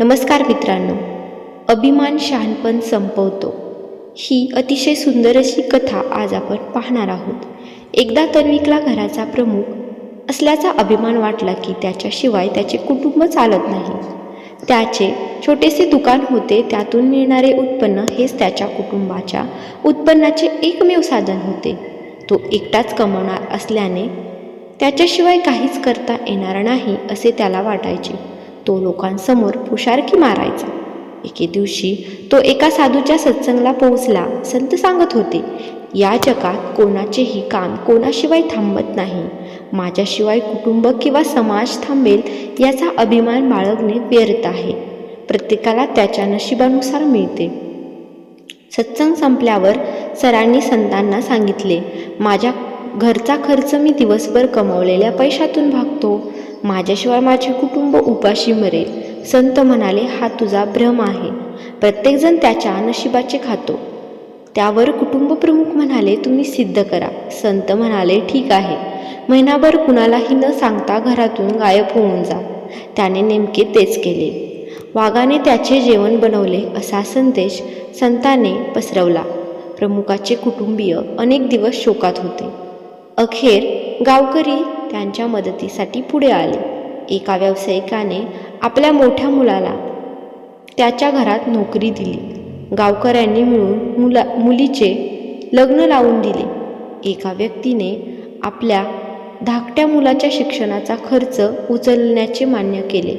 नमस्कार मित्रांनो अभिमान शहाणपण संपवतो. ही अतिशय सुंदर अशी कथा आज आपण पाहणार आहोत. एकदा तन्विकला घराचा प्रमुख असल्याचा अभिमान वाटला की त्याच्याशिवाय त्याचे कुटुंब चालत नाही. त्याचे छोटेसे दुकान होते त्यातून मिळणारे उत्पन्न हेच त्याच्या कुटुंबाच्या उत्पन्नाचे एकमेव साधन होते. तो एकटाच कमवणार असल्याने त्याच्याशिवाय काहीच करता येणार नाही असे त्याला वाटायचे. तो लोकांसमोर पुशारकी मारायचा. एके दिवशी तो एका साधूच्या सत्संगला पोहोचला. संत सांगत होते या जगात कोणाचेही काम कोणाशिवाय थांबत नाही. माझ्याशिवाय कुटुंब किंवा समाज थांबेल याचा अभिमान बाळगणे व्यर्थ आहे. प्रत्येकाला त्याच्या नशिबानुसार मिळते. सत्संग संपल्यावर सरांनी संतांना सांगितले माझ्या घरचा खर्च मी दिवसभर कमावलेल्या पैशातून भागतो. माझ्याशिवाय माझे कुटुंब उपाशी मरेल. संत म्हणाले हा तुझा भ्रम आहे. प्रत्येकजण त्याच्या नशिबाचे खातो. त्यावर कुटुंब प्रमुख म्हणाले तुम्ही सिद्ध करा. संत म्हणाले ठीक आहे. महिनाभर कुणालाही न सांगता घरातून गायब होऊन जा. त्याने नेमके तेच केले. वाघाने त्याचे जेवण बनवले असा संदेश संताने पसरवला. प्रमुखाचे कुटुंबीय अनेक दिवस शोकात होते. अखेर गावकरी त्यांच्या मदतीसाठी पुढे आले. एका व्यावसायिकाने आपल्या मोठ्या मुलाला त्याच्या घरात नोकरी दिली. गावकऱ्यांनी मिळून मुला मुलीचे लग्न लावून दिले. एका व्यक्तीने आपल्या धाकट्या मुलाच्या शिक्षणाचा खर्च उचलण्याचे मान्य केले.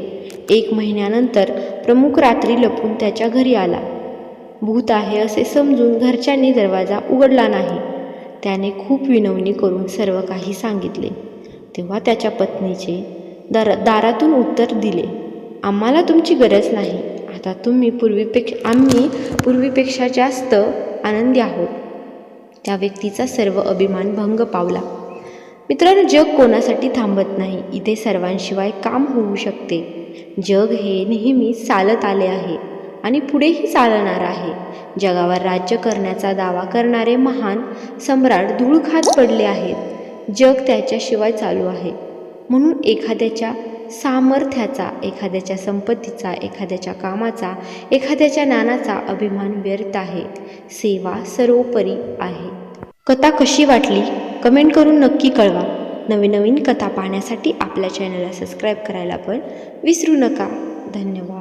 एक महिन्यानंतर प्रमुख रात्री लपून त्याच्या घरी आला. भूत आहे असे समजून घरच्यांनी दरवाजा उघडला नाही. त्याने खूप विनवणी करून सर्व काही सांगितले. तेव्हा त्याच्या पत्नीचे दार दारातून उत्तर दिले आम्हाला तुमची गरज नाही. आता तुम्ही पूर्वीपेक्षा आम्ही पूर्वीपेक्षा जास्त आनंदी आहोत. त्या व्यक्तीचा सर्व अभिमान भंग पावला. मित्रांनो जग कोणासाठी थांबत नाही? इथे सर्वांशिवाय काम होऊ शकते. जग हे नेहमी चालत आले आहे आणि पुढेही चालणार आहे. जगावर राज्य करण्याचा दावा करणारे महान सम्राट धूळ खात पडले आहेत. जग त्याच्याशिवाय चालू आहे. म्हणून एखाद्याच्या सामर्थ्याचा एखाद्याच्या संपत्तीचा एखाद्याच्या कामाचा एखाद्याच्या ज्ञानाचा अभिमान व्यर्थ आहे. सेवा सर्वोपरी आहे. कथा कशी वाटली? कमेंट करून नक्की कळवा. नवीन नवीन कथा पाहण्यासाठी आपल्या चॅनलला सबस्क्राईब करायला पण विसरू नका. धन्यवाद.